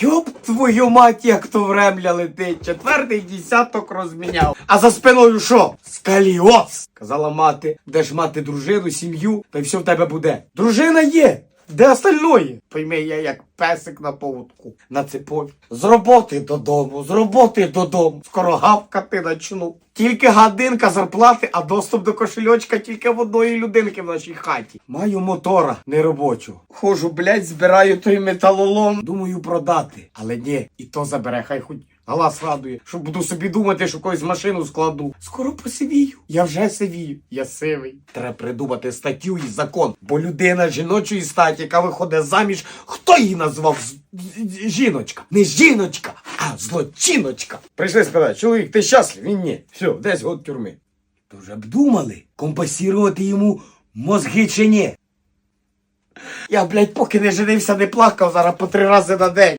Йоп твою мать, як то времля летить. Четвертий десяток розміняв. А за спиною що? Скаліоз. Казала мати, де ж мати дружину, сім'ю, та й все в тебе буде. Дружина є. Де остальної? Пойми, я як песик на поводку, на цепові. З роботи додому, з роботи додому. Скоро гавкати начну. Тільки годинка зарплати, а доступ до кошельочка тільки в одної людинки в нашій хаті. Маю мотора неробочого. Хожу, блядь, збираю той металолом. Думаю продати. Але ні, і то забере, хай хоч глаз радує, що буду собі думати, що когось машину складу. Скоро посивію. Я вже сивію. Я сивий. Треба придумати статтю і закон. Бо людина жіночої статі, яка виходить заміж, хто її назвав жіночка? Не жіночка, а злочиночка. Прийшли спитати, чоловік, ти щаслив? Він ні. Все, десь год тюрми. То вже б думали, компасірувати йому мозги чи ні. Я, блядь, поки не женився, не плакав зараз по три рази на день.